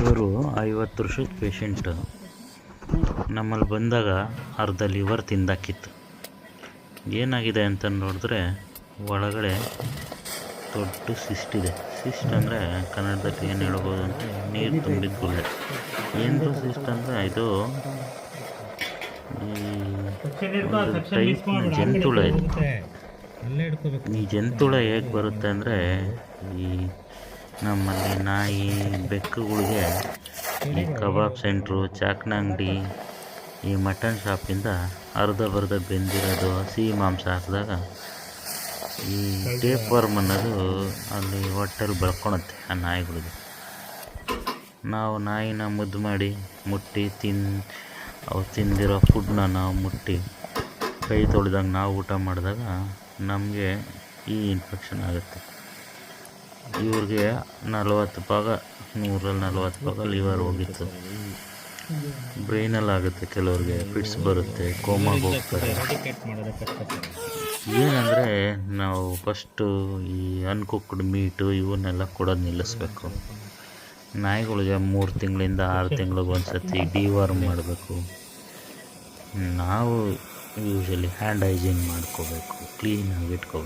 ಇವರು ಐವತ್ತು ವರ್ಷದ ಪೇಷಂಟ್ ನಮ್ಮಲ್ಲಿ ಬಂದಾಗ ಅರ್ಧ ಲಿವರ್ ತಿಂದಾಕಿತ್ತು. ಏನಾಗಿದೆ ಅಂತ ನೋಡಿದ್ರೆ ಒಳಗಡೆ ದೊಡ್ಡ ಸಿಸ್ಟ್ ಇದೆ. ಸಿಸ್ಟ್ ಅಂದರೆ ಕನ್ನಡದಲ್ಲಿ ಏನು ಹೇಳ್ಬೋದು ಅಂದರೆ ನೀರು ತುಂಬಿದ ಗುಳ್ಳೆ. ಏನು ಸಿಸ್ಟ್ ಅಂದರೆ ಇದು ಟೈಪ್ ಜಂತುಳ. ಇದು ಈ ಜಂತುಳ ಹೇಗೆ ಬರುತ್ತೆ ಅಂದರೆ ಈ ನಮ್ಮಲ್ಲಿ ನಾಯಿ ಬೆಕ್ಕುಗಳಿಗೆ ಈ ಕಬಾಬ್ ಸೆಂಟ್ರು, ಚಾಕ್ನ ಅಂಗಡಿ, ಈ ಮಟನ್ ಶಾಪಿಂದ ಅರ್ಧ ಬರ್ಧ ಬೆಂದಿರೋದು ಹಸಿ ಮಾಂಸ ಹಾಕಿದಾಗ ಈ ಟೇಪ್ ವರ್ಮ್ ಅನ್ನೋದು ಅಲ್ಲಿ ಹೊಟ್ಟೆಲಿ ಬೆಳ್ಕೊಳತ್ತೆ ಆ ನಾಯಿಗಳಿಗೆ. ನಾವು ನಾಯಿನ ಮುದ್ದು ಮಾಡಿ ಮುಟ್ಟಿ ತಿನ್, ಅವು ತಿಂದಿರೋ ಫುಡ್ನ ನಾವು ಮುಟ್ಟಿ ಕೈ ತೊಳೆದಾಗ ನಾವು ಊಟ ಮಾಡಿದಾಗ ನಮಗೆ ಈ ಇನ್ಫೆಕ್ಷನ್ ಆಗುತ್ತೆ. ಇವ್ರಿಗೆ ನಲವತ್ತು ಭಾಗ ನೂರಲ್ಲಿ ನಲವತ್ತು ಭಾಗ ಲಿವರ್ ಹೋಗಿತ್ತು. ಬ್ರೈನಲ್ಲಿ ಆಗುತ್ತೆ ಕೆಲವ್ರಿಗೆ ಫಿಟ್ಸ್ ಬರುತ್ತೆ ಕೋಮಾಗೆ ಹೋಗ್ತಾರೆ. ಏನಂದರೆ ನಾವು ಫಸ್ಟು ಈ ಅನ್ಕುಕ್ಡ್ ಮೀಟು ಇವನ್ನೆಲ್ಲ ಕೊಡೋದು ನಿಲ್ಲಿಸ್ಬೇಕು. ನಾಯಿಗಳಿಗೆ ಮೂರು ತಿಂಗಳಿಂದ ಆರು ತಿಂಗಳಿಗೆ ಒಂದು ಸತಿ ಮಾಡಬೇಕು. ನಾವು ಯೂಶಲಿ ಹ್ಯಾಂಡ್ ಹೈಜೀನ್ ಮಾಡ್ಕೋಬೇಕು ಕ್ಲೀನಾಗಿ ಇಟ್ಕೋಬೇಕು.